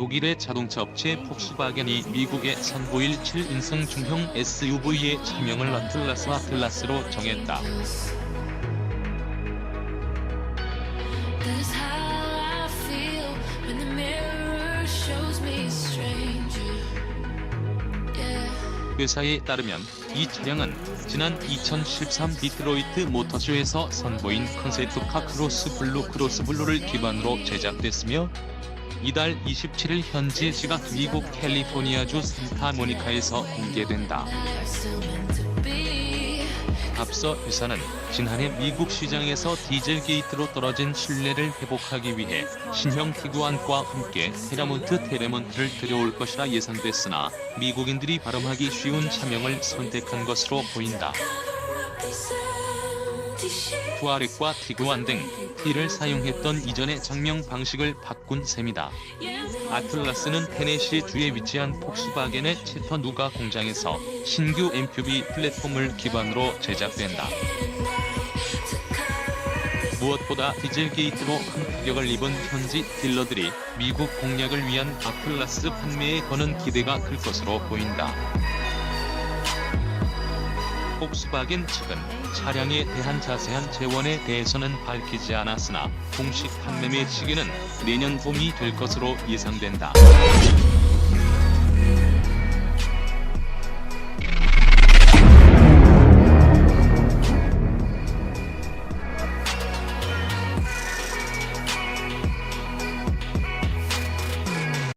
독일의 자동차 업체 폭스바겐이 미국의 선보일 7인승 중형 SUV의 차명을 아틀라스 아틀라스로 정했다. 회사에 따르면 이 차량은 지난 2013 디트로이트 모터쇼에서 선보인 컨셉트카 크로스 블루 크로스 블루를 기반으로 제작됐으며 이달 27일 현지 시각 미국 캘리포니아주 산타모니카에서 공개된다. 앞서 회사는 지난해 미국 시장에서 디젤 게이트로 떨어진 신뢰를 회복하기 위해 신형 티구안과 함께 테라몬트 테레몬트를 들여올 것이라 예상됐으나 미국인들이 발음하기 쉬운 차명을 선택한 것으로 보인다. 투아렉과 티구안 등 T를 사용했던 이전의 장명 방식을 바꾼 셈이다. 아틀라스는 테네시 주에 위치한 폭스바겐의 채터누가 공장에서 신규 MQB 플랫폼을 기반으로 제작된다. 무엇보다 디젤 게이트로 큰 타격을 입은 현지 딜러들이 미국 공략을 위한 아틀라스 판매에 거는 기대가 클 것으로 보인다. 폭스바겐 측은 차량에 대한 자세한 재원에 대해서는 밝히지 않았으나 공식 판매매 시기는 내년 봄이 될 것으로 예상된다.